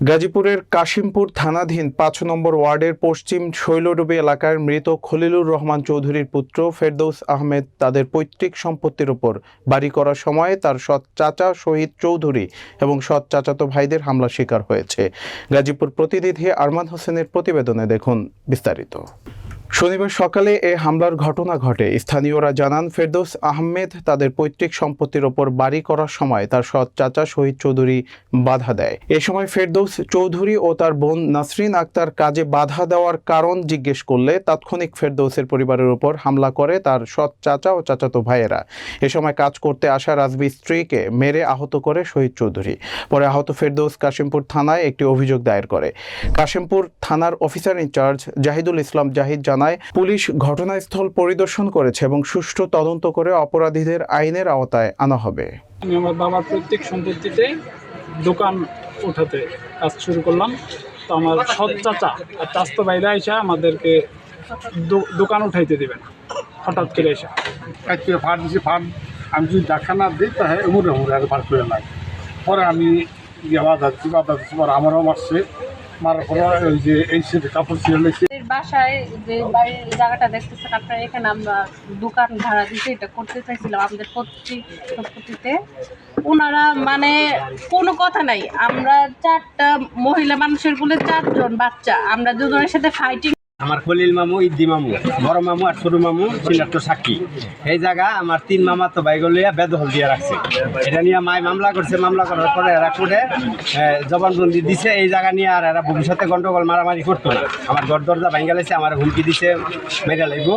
গাজীপুরের কাশিমপুর থানাধীন পাঁচ নম্বর ওয়ার্ডের পশ্চিম শৈলডুবি এলাকার মৃত খলিলুর রহমান চৌধুরীর পুত্র ফেরদৌস আহমেদ তাদের পৈতৃক সম্পত্তির উপর বাড়ি করার সময়ে তার সৎ চাচা শহীদ চৌধুরী এবং সৎ চাচাতো ভাইদের হামলা শিকার হয়েছে। গাজীপুর প্রতিনিধি আরমান হোসেনের প্রতিবেদনে দেখুন বিস্তারিত। শনিবার সকালে এ হামলার ঘটনা ঘটে। স্থানীয়রা জানান, ফেরদৌস আহমেদ তাদের পৈতৃক সম্পত্তির ওপর বাড়ি করার সময় তার সৎ চাচা শহীদ চৌধুরী বাধা দেয়। এ সময় ফেরদৌস চৌধুরী ও তার বোন নাসরিন আক্তার কাজে বাধা দেওয়ার কারণ জিজ্ঞেস করলে তাৎক্ষণিক ফেরদৌসের পরিবারের ওপর হামলা করে তার সৎ চাচা ও চাচাতো ভাইয়েরা। এ সময় কাজ করতে আসা রাজবি স্ত্রীকে মেরে আহত করে শহীদ চৌধুরী। পরে আহত ফেরদৌস কাশিমপুর থানায় একটি অভিযোগ দায়ের করে। কাশিমপুর থানার officer in charge Zahidul Islam Zahid জানায় পুলিশ ঘটনাস্থল পরিদর্শন করেছে এবং সুষ্ঠু তদন্ত করে অপরাধীদের আইনের আওতায় আনা হবে। আমি আমার বাবার প্রত্যেক সম্পত্তিতে দোকান উঠাতে কাজ শুরু করলাম। তো আমার সৎ চাচা আর চাস্তো বাইরে এসে আমাদেরকে দোকান উঠাইতে দেবে না হঠাৎ করে এসে। আজকে ফাট দিছি আমি যদি দেখা না দিই তাহলে উমরে উমরে আর ফাট করে লাগে পরে আমি বাধা দিচ্ছি বাধা দিচ্ছি পরে আমারও মারছে জায়গাটা দেখতেছেন, আপনারা এখানে আমরা দোকান ভাড়া করতে চাইছিলাম আমাদের ওনারা মানে কোনো কথা নাই, আমরা চারটা মহিলা মানুষের বলে চারজন বাচ্চা, আমরা দুজনের সাথে ফাইটিং আমার খলিল মামু, ইদ্দি মামু, বড় মামু আর ছোট মামু একটা সাক্ষী। এই জায়গা আমার তিন মামা তো বাইক লইয়া বেদখল দিয়ে রাখছে। এটা নিয়ে মায় মামলা করছে, মামলা করার পরে এরা কোর্টে জবানবন্দি দিছে। এই জায়গা নিয়ে আর এরা ভবিষ্যতে গন্ডগোল, মারামারি করতো আমার ঘর দরজা ভাঙ্গা লাইছে আমার হুমকি দিছে, মেরা লাগবো